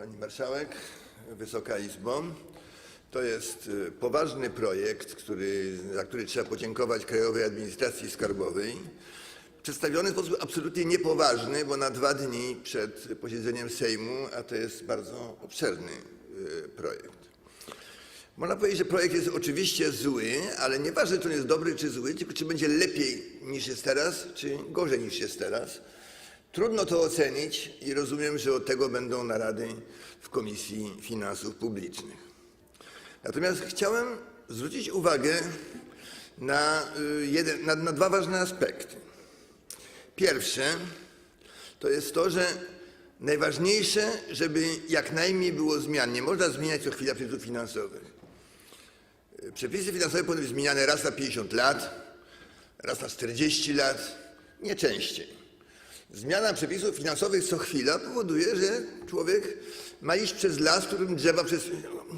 Pani Marszałek, Wysoka Izbo. To jest y, poważny projekt, który, za który trzeba podziękować Krajowej Administracji Skarbowej. Przedstawiony w sposób absolutnie niepoważny, bo na dwa dni przed posiedzeniem Sejmu, a to jest bardzo obszerny y, projekt. Można powiedzieć, że projekt jest oczywiście zły, ale nieważne, czy on jest dobry czy zły, tylko czy będzie lepiej niż jest teraz, czy gorzej niż jest teraz. Trudno to ocenić i rozumiem, że od tego będą narady w Komisji Finansów Publicznych. Natomiast chciałem zwrócić uwagę na, y, jeden, na, na dwa ważne aspekty. Pierwsze to jest to, że najważniejsze, żeby jak najmniej było zmian. Nie można zmieniać co chwila przepisów finansowych. Y, Przepisy finansowe powinny być zmieniane raz na 50 lat, raz na 40 lat, nie częściej. Zmiana przepisów finansowych co chwila powoduje, że człowiek ma iść przez las, w którym drzewa przez,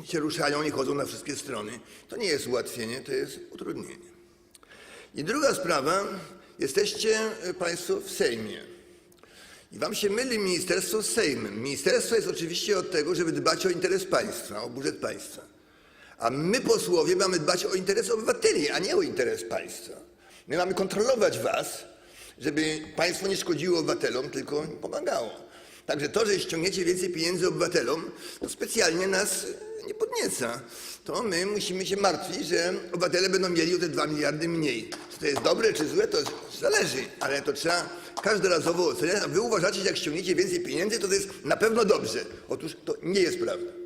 się ruszają i chodzą na wszystkie strony. To nie jest ułatwienie, to jest utrudnienie. I druga sprawa, jesteście e, Państwo w Sejmie. I Wam się myli ministerstwo z Sejmem. Ministerstwo jest oczywiście od tego, żeby dbać o interes państwa, o budżet państwa. A my, posłowie, mamy dbać o interes obywateli, a nie o interes państwa. My mamy kontrolować Was, żeby państwo nie szkodziło obywatelom, tylko pomagało. Także to, że ściągniecie więcej pieniędzy obywatelom, to specjalnie nas nie podnieca. To my musimy się martwić, że obywatele będą mieli o te 2 miliardy mniej. Czy to jest dobre, czy złe, to zależy, ale to trzeba każdorazowo oceniać. Wy uważacie, że jak ściągniecie więcej pieniędzy, to to jest na pewno dobrze. Otóż to nie jest prawda.